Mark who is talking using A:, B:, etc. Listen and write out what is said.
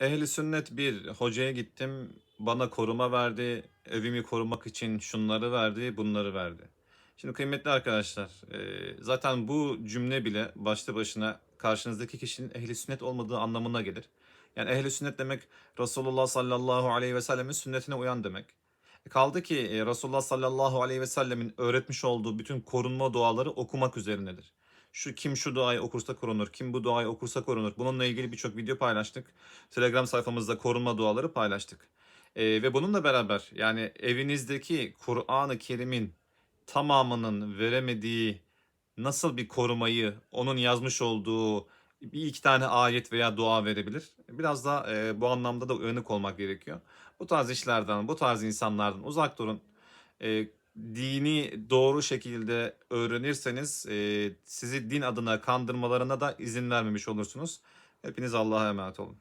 A: Ehli sünnet bir hocaya gittim bana koruma verdi evimi korumak için şunları verdi bunları verdi. Şimdi kıymetli arkadaşlar e, zaten bu cümle bile başlı başına karşınızdaki kişinin ehli sünnet olmadığı anlamına gelir. Yani ehli sünnet demek Resulullah sallallahu aleyhi ve sellemin sünnetine uyan demek. E, Kaldı ki e, Resulullah sallallahu aleyhi ve sellemin öğretmiş olduğu bütün korunma duaları okumak üzerinedir. Şu kim şu duayı okursa korunur, kim bu duayı okursa korunur. Bununla ilgili birçok video paylaştık. Telegram sayfamızda korunma duaları paylaştık. E, ve bununla beraber yani evinizdeki Kur'an-ı Kerim'in tamamının veremediği nasıl bir korumayı onun yazmış olduğu bir iki tane ayet veya dua verebilir. Biraz da e, bu anlamda da uyanık olmak gerekiyor. Bu tarz işlerden, bu tarz insanlardan uzak durun. E, dini doğru şekilde öğrenirseniz e, sizi din adına kandırmalarına da izin vermemiş olursunuz. Hepiniz Allah'a emanet olun.